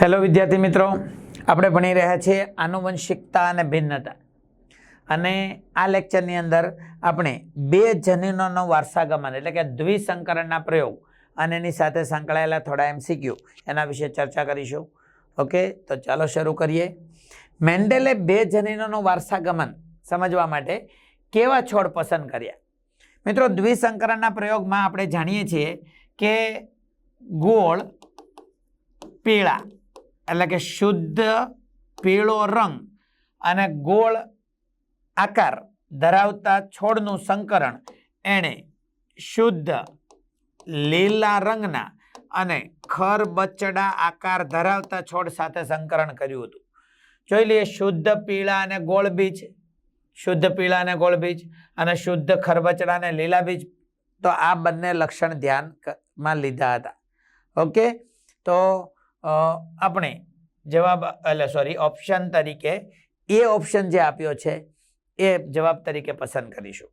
Hello વિદ્યાર્થી મિત્રો. આપણે ભણી રહ્યા છીએ આનુવંશિકતા અને ભિન્નતા. અને આ લેક્ચરની અંદર આપણે બે જનીનોનો વારસાગમન, એટલે કે દ્વિસંકરણના પ્રયોગ અને એની સાથે સંકળાયેલા થોડા એમસીક્યુ એના વિશે ચર્ચા કરીશું. ઓકે તો ચાલો શરૂ કરીએ. મેન્ડેલે બે જનીનોનું વારસાગમન સમજવા માટે કેવા છોડ પસંદ કર્યા? મિત્રો, દ્વિસંકરણના પ્રયોગમાં આપણે જાણીએ છીએ કે ગોળ પીળા એટલે કે શુદ્ધ પીળો રંગ અને ગોળ આકાર ધરાવતા છોડનું સંકરણ એણે શુદ્ધ લીલા રંગના અને ખરબચડા આકાર ધરાવતા છોડ સાથે સંકરણ કર્યું હતું. જોઈ લઈએ, શુદ્ધ પીળા અને ગોળ બીજ, શુદ્ધ પીળા અને ગોળ બીજ અને શુદ્ધ ખરબચડા અને લીલા બીજ તો આ બંને લક્ષણ ધ્યાનમાં લીધા હતા. ઓકે? તો આપણે જવાબ, એટલે સોરી ઓપ્શન તરીકે, એ ઓપ્શન જે આપ્યો છે, એ જવાબ તરીકે પસંદ કરીશું.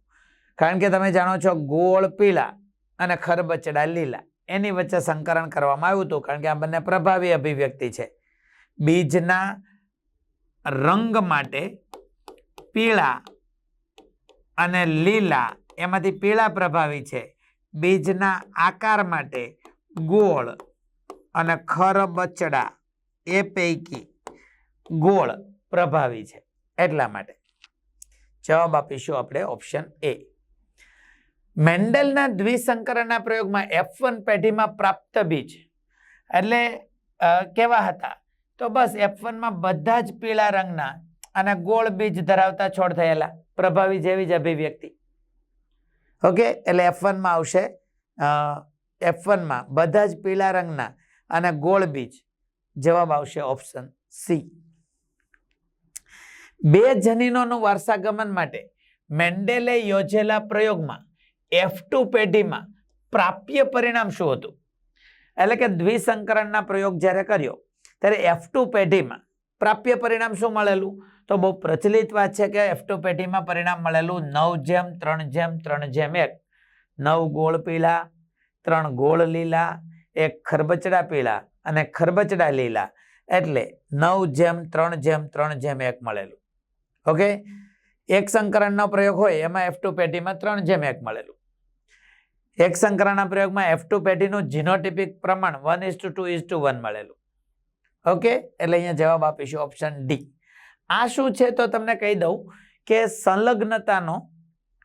કારણ કે તમે જાણો છો, ગોળ પીળા અને ખરબચડા લીલા, એની વચ્ચે સંકરણ કરવામાં આવ્યું હતું, કારણ કે આ બંને પ્રભાવી અભિવ્યક્તિ છે. બીજના રંગ માટે પીળા અને લીલા, એમાંથી પીળા પ્રભાવી છે. બીજના આકાર માટે ગોળ અને ખરબચડા એ પૈકી ગોળ પ્રભાવી છે. એટલા માટે જવાબ આપીશું આપણે ઓપ્શન એ મેન્ડલના દ્વિસંકરણના પ્રયોગમાં એફ વન પેઢીમાં પ્રાપ્ત બીજ. એટલે કેવા હતા? તો બસ એફ વનમાં બધા જ પીળા રંગના અને ગોળ બીજ ધરાવતા છોડ થયેલા, પ્રભાવી જેવી જ અભિવ્યક્તિ. ઓકે? એટલે એફ વનમાં આવશે એફ વનમાં બધા જ પીળા રંગના અને ગોળ બીજ. જવાબ આવશે ઓપ્શન સી બે જનીનોનું વારસાગમન માટે મેન્ડેલે યોજેલા પ્રયોગમાં એફ ટુ પેઢીમાં પ્રાપ્ય પરિણામ શું હતું? એટલે કે દ્વિસંકરણના પ્રયોગ જ્યારે કર્યો, ત્યારે એફ ટુ પેઢીમાં પ્રાપ્ય પરિણામ શું મળેલું? તો બહુ પ્રચલિત વાત છે કે એફ ટુ પેઢીમાં પરિણામ મળેલું નવ જેમ, ત્રણ જેમ ત્રણ જેમ એક. નવ ગોળ પીળા, ત્રણ ગોળ લીલા એક ખરબચડા પીળા અને ખરબચડા લીલા. એટલે નવ જેમ, ત્રણ જેમ ત્રણ જેમ એક મળેલું. ઓકે? એક સંકરણનો પ્રયોગ હોય એમાં એફ ટુ પેટીમાં ત્રણ જેમ એક મળેલું. એક સંકરણના પ્રયોગમાં એફ ટુ પેટીનું જીનોટિપિક પ્રમાણ one is to two is to one મળેલું. ઓકે? એટલે અહીંયા જવાબ આપીશું ઓપ્શન ડી આ શું છે તો તમને કહી દઉં કે સંલગ્નતાનો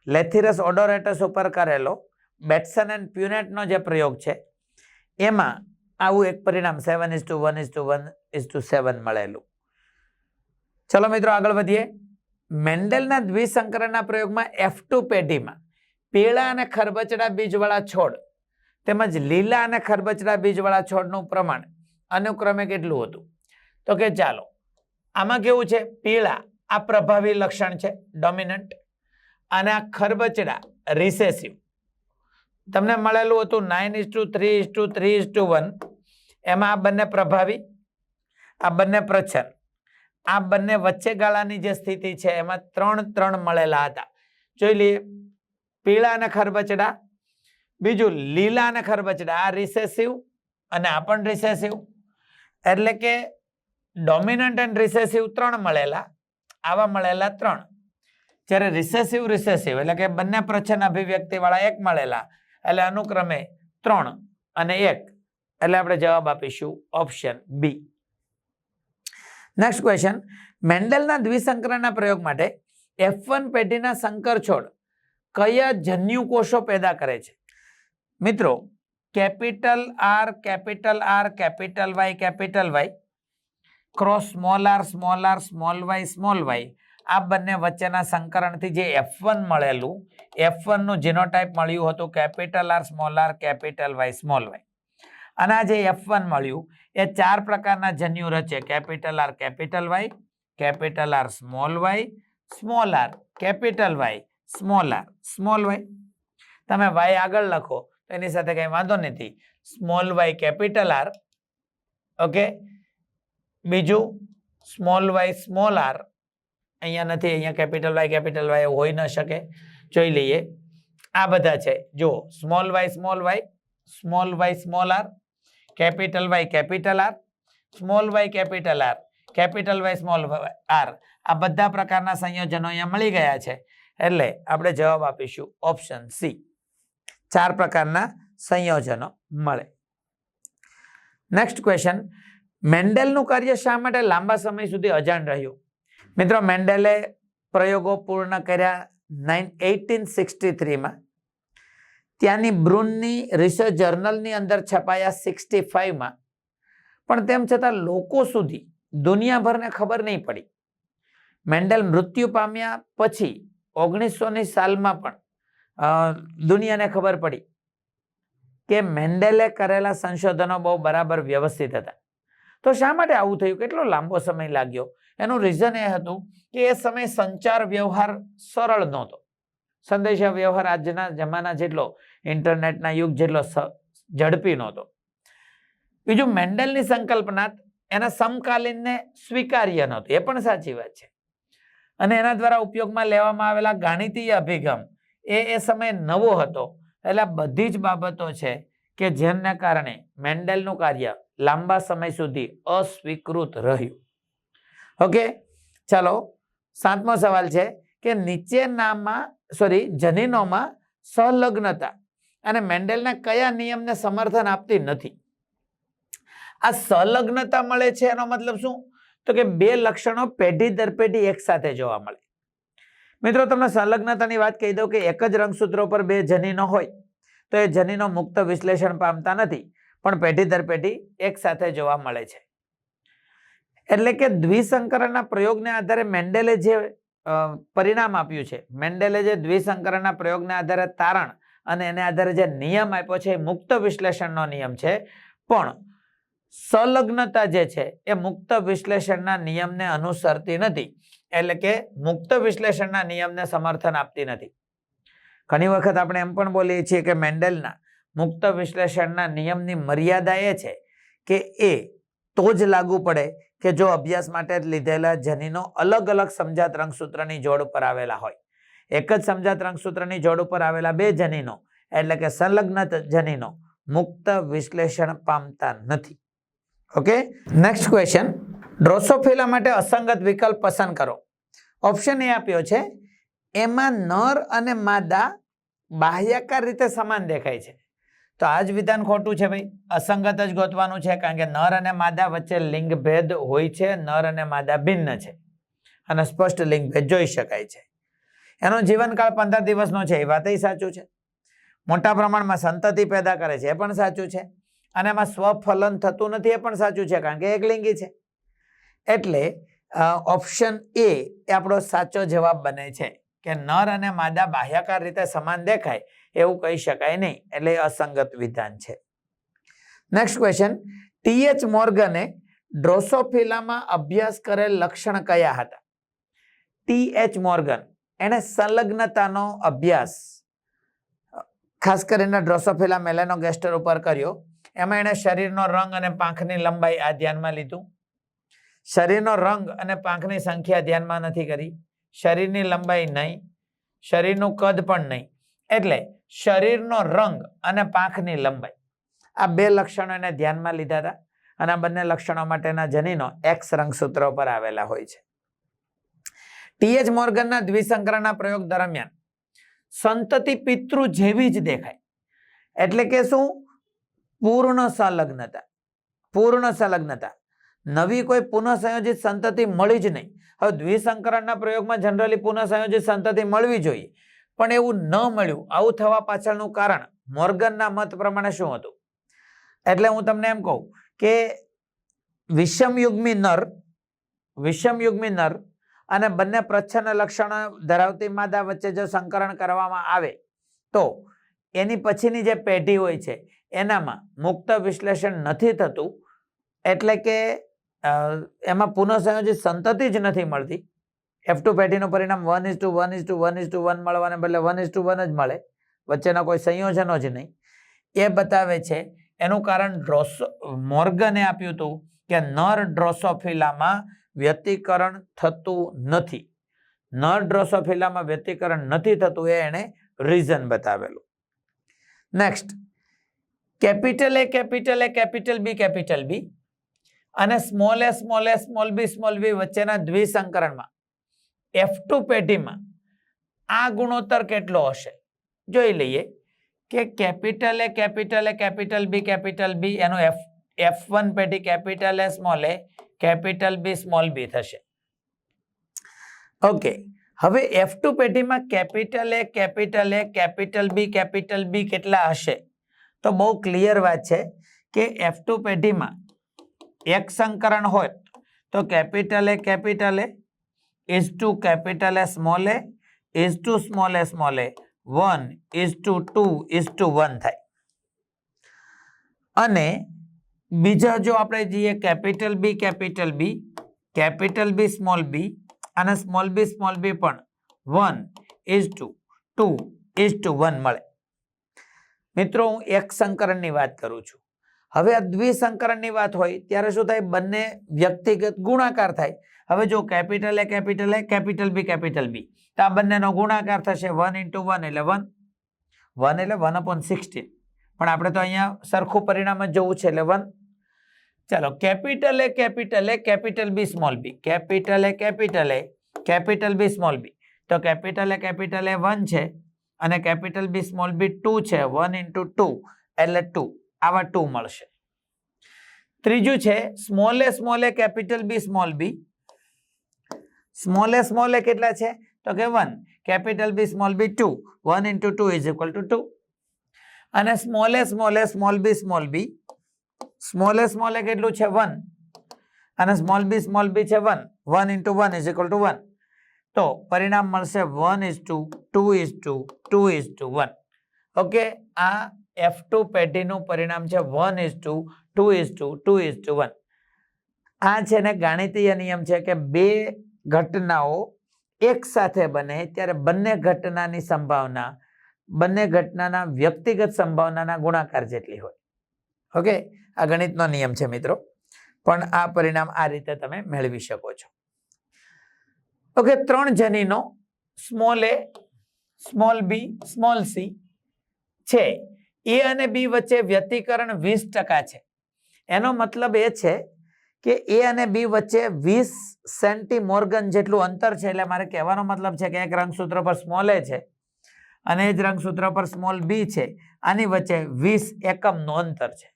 લેથિરસ ઓડોરેટસ ઉપર કરેલો બેટ્સન એન્ડ પ્યુનેટનો જે પ્રયોગ છે એમાં આવું એક પરિણામ seven is to one is to one is to seven મળેલું. ચલો મિત્રો આગળ વધીએ. મેન્ડેલના દ્વિસંકરણના પ્રયોગમાં એફ ટુ પેઢીમાં પીળા અને ખરબચડા બીજવાળા છોડ તેમજ લીલા અને ખરબચડા બીજવાળા છોડનું પ્રમાણ અનુક્રમે કેટલું હતું? તો કે ચાલો, આમાં કેવું છે? પીળા આ પ્રભાવી લક્ષણ છે ડોમિનન્ટ અને આ ખરબચડા રિસેસિવ તમને મળેલું હતું nine is to three is to three is to one એમાં આ બંને પ્રભાવી, આ બંને પ્રચ્છન્ન આ બંને વચ્ચે ગાળાની જે સ્થિતિ છે, એમાં ત્રણ ત્રણ મળેલા હતા. જોઈ લઈએ, પીળા અને ખરબચડા, બીજું લીલા અને ખરબચડા, આ રિસેસિવ અને આ પણ રિસેસિવ એટલે કે ડોમિનન્ટ એન્ડ રિસેસિવ ત્રણ મળેલા, આવા મળેલા ત્રણ. જ્યારે રિસેસિવ રિસેસિવ એટલે કે બંને પ્રચ્છન્ન અભિવ્યક્તિવાળા એક મળેલા એટલે અનુક્રમે ત્રણ અને એક. એટલે આપણે જવાબ આપીશું ઓપ્શન બી નેક્સ્ટ ક્વેશ્ચન મેન્ડલના દ્વિસંકરણના પ્રયોગ માટે એફ વન પેઢીના સંકર છોડ કયા જન્યુ કોષો પેદા કરે છે? મિત્રો, capital R capital R capital Y capital Y cross small R small R small Y small Y આ બંને વચ્ચેના સંકરણથી જે એફ વન મળેલું એફ વનનું જીનોટાઈપ મળ્યું હતું capital R small R capital Y small Y અને આ જે એફ વન મળ્યું, એ ચાર પ્રકારના જન્યુ રચે. Capital R capital Y capital R small Y small R capital Y small R small Y તમે વાય આગળ લખો, તો એની સાથે કંઈ વાંધો નથી. Small Y capital R okay બીજું સ્મોલ વાય સ્મોલ આર અહીંયા નથી, અહીંયા કેપિટલ વાય કેપિટલ વાય હોઈ ન શકે. જોઈ લઈએ. આ બધા છે. જુઓ small Y small Y small Y small R capital Y capital R small Y capital R capital Y small R આ બધા પ્રકારના સંયોજનો અહીંયા મળી ગયા છે. એટલે આપણે જવાબ આપીશું ઓપ્શન સી ચાર પ્રકારના સંયોજનો મળે. નેક્સ્ટ ક્વેશ્ચન મેન્ડેલનું કાર્ય શા માટે લાંબા સમય સુધી અજાણ રહ્યું? મિત્રો, મેન્ડેલે પ્રયોગો પૂર્ણ કર્યા નાઇન એટીન સિક્સટી થ્રીમાં. ત્યાંની બ્રુનની રિસર્ચ જર્નલની અંદર છપાયા સિક્સટી ફાઇવમાં. પણ તેમ છતાં લોકો સુધી દુનિયાભરને ખબર નહીં પડી. મેન્ડેલ મૃત્યુ પામ્યા પછી ઓગણીસોની સાલમાં પણ દુનિયાને ખબર પડી કે મેન્ડેલે કરેલા સંશોધનો બહુ બરાબર વ્યવસ્થિત હતા. તો શા માટે આવું થયું? કેટલો લાંબો સમય લાગ્યો? એનું રીઝન એ હતું કે એ સમયે સંચાર વ્યવહાર સરળ નહોતો. સંદેશા વ્યવહાર આજના જમાના જેટલો, ઇન્ટરનેટના યુગ જેટલો ઝડપી નહોતો. બીજું મેન્ડલની સંકલ્પના એના સમકાલીનને સ્વીકાર્ય નહોતું. એ પણ સાચી વાત છે. અને એના દ્વારા ઉપયોગમાં લેવામાં આવેલા ગાણિતીય અભિગમ એ એ સમયે નવો હતો. એટલે બધી જ બાબતો છે કે જેના કારણે મેન્ડલનું કાર્ય લાંબા સમય સુધી અસ્વીકૃત રહ્યું. ઓકે ચાલો, સાતમો સવાલ છે કે નીચેનામાં સોરી જનીનોમાં સંલગ્નતા અને મેન્ડેલના કયા નિયમને સમર્થન આપતી નથી? આ સંલગ્નતા મળે છે એનો મતલબ શું? તો કે બે લક્ષણો પેઢી દર પેઢી એકસાથે જોવા મળે. મિત્રો, તમને સંલગ્નતાની વાત કહી દઉં કે એક જ રંગસૂત્રો પર બે જનીનો હોય, તો એ જનીનો મુક્ત વિશ્લેષણ પામતા નથી, પણ પેઢી દર પેઢી એક સાથે જોવા મળે છે. એટલે કે દ્વિસંકરણના પ્રયોગને આધારે મેન્ડેલે જે પરિણામ આપ્યું છે, મેન્ડેલે જે દ્વિસંકરણના પ્રયોગને આધારે તારણ અને એને આધારે જે નિયમ આપ્યો છે, એ મુક્ત વિશ્લેષણનો નિયમ છે. પણ સંલગ્નતા જે છે, એ મુક્ત વિશ્લેષણના નિયમને અનુસરતી નથી. એટલે કે મુક્ત વિશ્લેષણના નિયમને સમર્થન આપતી નથી. ઘણી વખત આપણે એમ પણ બોલીએ છીએ કે મેન્ડેલના મુક્ત વિશ્લેષણના નિયમની મર્યાદા એ છે કે એ તો જ લાગુ પડે કે જો અભ્યાસ માટે લીધેલા જનીનો અલગ અલગ સમજાત રંગસૂત્રની જોડ ઉપર આવેલા હોય. એક જ સમજાત રંગસૂત્રની જોડ ઉપર આવેલા બે જનીનો, એટલે કે સંલગ્ન જનીનો, મુક્ત વિશ્લેષણ પામતા નથી. ઓકે? નેક્સ્ટ ક્વેશ્ચન ડ્રોસોફિલા માટે અસંગત વિકલ્પ પસંદ કરો. ઓપ્શન એ આપ્યો છે, એમાં નર અને માદા બાહ્યાકાર રીતે સમાન દેખાય છે. તો આ જ વિધાન ખોટું છે ભાઈ. અસંગત જ ગોતવાનું છે કારણ કે નર અને માદા વચ્ચે લિંગ ભેદ હોય છે, નર અને માદા ભિન્ન છે. અને સ્પષ્ટ લિંગ ભેદ જોઈ શકાય છે. એનો જીવનકાળ પંદર દિવસનો છે, એ વાતય સાચું છે. મોટા પ્રમાણમાં સંતતિ પેદા કરે છે, એ પણ સાચું છે. અને એમાં સ્વફલન થતું નથી, એ પણ સાચું છે, કારણ કે એકલિંગી છે. એટલે ઓપ્શન એ એ આપણો સાચો જવાબ બને છે કે નર અને માદા બાહ્યાકાર રીતે સમાન દેખાય. એવું કહી શકાય નહીં. એટલે અસંગત વિધાન છે. નેક્સ્ટ ક્વેશ્ચન ટીએચ મોર્ગને ડ્રોસોફિલામાં અભ્યાસ કરેલ લક્ષણ કયા હતા? TH Morgan. એણે સંલગ્નતાનો અભ્યાસ, ખાસ કરીને ડ્રોસોફિલા મેલેનોગેસ્ટર ઉપર કર્યો. એમાં એણે શરીરનો રંગ અને પાંખની લંબાઈ આ ધ્યાનમાં લીધું. શરીરનો રંગ અને પાંખની સંખ્યા ધ્યાનમાં નથી કરી. શરીરની લંબાઈ નહીં. શરીરનું કદ પણ નહીં. એટલે શરીરનો રંગ અને પાંખની લંબાઈ. આ બે લક્ષણો એને ધ્યાનમાં લીધા હતા અને આ બંને લક્ષણો માટેના જનીનો એક્સ રંગસૂત્રો પર આવેલા હોય છે. ટીએચ મોર્ગનના દ્વિસંકરણના પ્રયોગ દરમિયાન સંતતિ પિતૃ જેવી જ દેખાય. એટલે કે શું? પૂર્ણ સંલગ્નતા. પૂર્ણ સંલગ્નતા. નવી કોઈ પુનઃસંયોજિત સંતતિ મળી જ નહીં. હવે દ્વિસંકરણના પ્રયોગમાં જનરલી પુનઃસંયોજિત સંતતિ મળવી જોઈએ. પણ એવું ન મળ્યું. આવું થવા પાછળનું કારણ મોર્ગનના મત પ્રમાણે શું હતું? એટલે હું તમને એમ કહું કે વિષમયુગ્મી નર વિષમયુગ્મી નર અને બંને પ્રચ્છન્ન લક્ષણો ધરાવતી માદા વચ્ચે જો સંકરણ કરવામાં આવે, તો એની પછીની જે પેઢી હોય છે, એનામાં મુક્ત વિશ્લેષણ નથી થતું. એટલે કે એમાં પુનઃસંયોજિત સંતતિ જ નથી મળતી. એફ ટુ પેઢીનું પરિણામ one is to one is to one is to one મળવાને બદલે વન ઇઝ ટુ વન જ મળે. વચ્ચેના કોઈ સંયોજનો જ નહીં. એ બતાવે છે, એનું કારણ ડ્રોસો મોર્ગને આપ્યું હતું કે નર ડ્રોસોફિલામાં વ્યતિકરણ થતું નથી. નર ડ્રોસોફિલામાં વ્યતિકરણ નથી થતું એ એણે reason બતાવેલું. Next capital A capital A capital B capital B અને small A small A small B small B વચ્ચેના દ્વિસંકરણમાં. એફ ટુ પેઢીમાં આ ગુણોત્તર કેટલો હશે? જોઈ લઈએ કે capital A capital A capital B capital B એનો એફ એફ વન પેઢી capital A small A capital B small B થશે. ઓકે હવે એફ ટુ પેઢીમાં capital A capital A capital B capital B કેટલા હશે? તો બહુ ક્લિયર વાત છે કે એફ ટુ પેઢીમાં એક સંકરણ હોય તો capital A capital A is to capital A small a, is to small a small a. One is to two is to one થાય. અને બીજા જો આપણે જઈએ capital B capital B capital B small B અને small B small B પણ one is to two is to one મળે. મિત્રો, હું એક સંકરણની વાત કરું છું. હવે આ દ્વિસંકરણની વાત હોય, ત્યારે શું થાય? બંને વ્યક્તિગત ગુણાકાર થાય. હવે જો capital A capital A, capital B capital B. તો આ બંનેનો ગુણાકાર થશે વન ઇન્ટુ વન એટલે વન. વન એટલે વન અપોન સિક્સટીન પણ આપણે તો અહીંયા સરખું પરિણામ જ જોવું છે એટલે વન. ચાલો, capital A capital A, capital B small B capital A capital A, capital B small B તો capital A capital A one છે અને capital B small B two છે. વન ઇન્ટુ ટુ એટલે ટુ. આવા two મળશે. ત્રીજું છે સ્મોલે સ્મોલે capital B small બી સ્મોલે સ્મોલે કેટલા છે? તો કે one capital B small B two one into two is equal to two અને સ્મોલે સ્મોલે સ્મોલ બી સ્મોલ બી સ્મોલે સ્મોલે કેટલું છે? વન અને સ્મોલ બી સ્મોલ બી છે one one into one is equal to one તો પરિણામ મળશે one is to two two is to two two is to one F two પેઢીનું પરિણામ છે one is to two two is to two two is to one ને ગાણિતીય નિયમ છે કે બે ઘટનાઓ એક સાથે બને ત્યારે બંને ઘટનાની સંભાવના, બંને ઘટનાના વ્યક્તિગત સંભાવનાના ગુણાકાર જેટલી હોય. ઓકે આ ગણિતનો નિયમ છે મિત્રો. પણ આ પરિણામ આ રીતે તમે મેળવી શકો છો. ઓકે ત્રણ જનીનો small A small B small C છે. એ અને બી વચ્ચે વ્યતિકરણ વીસ ટકા છે. એનો મતલબ એ છે કે એ અને બી વચ્ચે વીસ સેન્ટી મોર્ગન જેટલું અંતર છે, એટલે મારે કહેવાનો મતલબ છે કે એક રંગસૂત્ર પર સ્મોલ એ છે અને એ જ રંગસૂત્ર પર સ્મોલ બી છે, આની વચ્ચે વીસ એકમનું અંતર છે.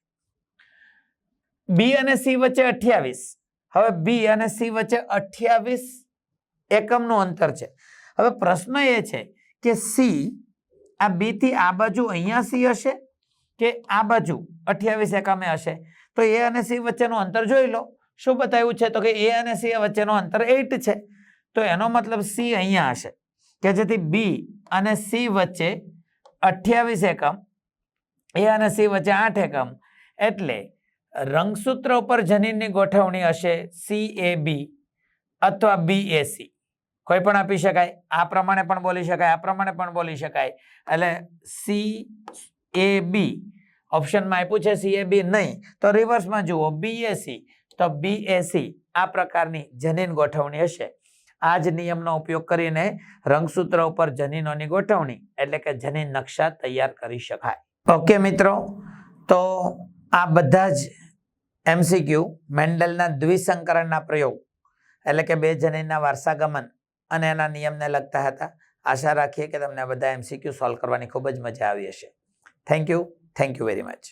બી અને સી વચ્ચે અઠ્યાવીસ. હવે બી અને સી વચ્ચે અઠ્યાવીસ એકમનું અંતર છે. હવે પ્રશ્ન એ છે કે સી આ બી થી આ બાજુ અહીંયા સી હશે કે આ બાજુ અઠ્યાવીસ એકમે હશે? તો એ અને સી વચ્ચેનું અંતર જોઈ લો. શું બતાવ્યું છે? તો કે એ અને સી વચ્ચેનું અંતર એઇટ છે. તો એનો મતલબ સી અહીંયા હશે. કે જેથી બી અને સી વચ્ચે અઠ્યાવીસ એકમ એ અને સી વચ્ચે આઠ એકમ, એટલે રંગસૂત્ર ઉપર જનીનની ગોઠવણી હશે સી એ બી અથવા બી એ સી કોઈ પણ આપી શકાય. આ પ્રમાણે પણ બોલી શકાય, આ પ્રમાણે પણ બોલી શકાય. એટલે સી, એ, બી ઓપ્શનમાં આપ્યું છે, સી, એ, બી નહીં. તો રિવર્સમાં જુઓ, બી, એ, સી. તો બી, એ, સી આ પ્રકારની જનીન ગોઠવણી હશે. આ જ નિયમનો ઉપયોગ કરીને રંગસૂત્ર ઉપર જનીનોની ગોઠવણી, એટલે કે જનીન નકશા તૈયાર કરી શકાય. ઓકે મિત્રો, તો આ બધા જ એમસીક્યુ મેન્ડલના દ્વિસંકરણના પ્રયોગ, એટલે કે બે જનીનના વારસાગમન અને એના નિયમને લગતા હતા. આશા રાખીએ કે તમને બધા એમસીક્યુ સોલ્વ કરવાની ખૂબ જ મજા આવી હશે. Thank you thank you very much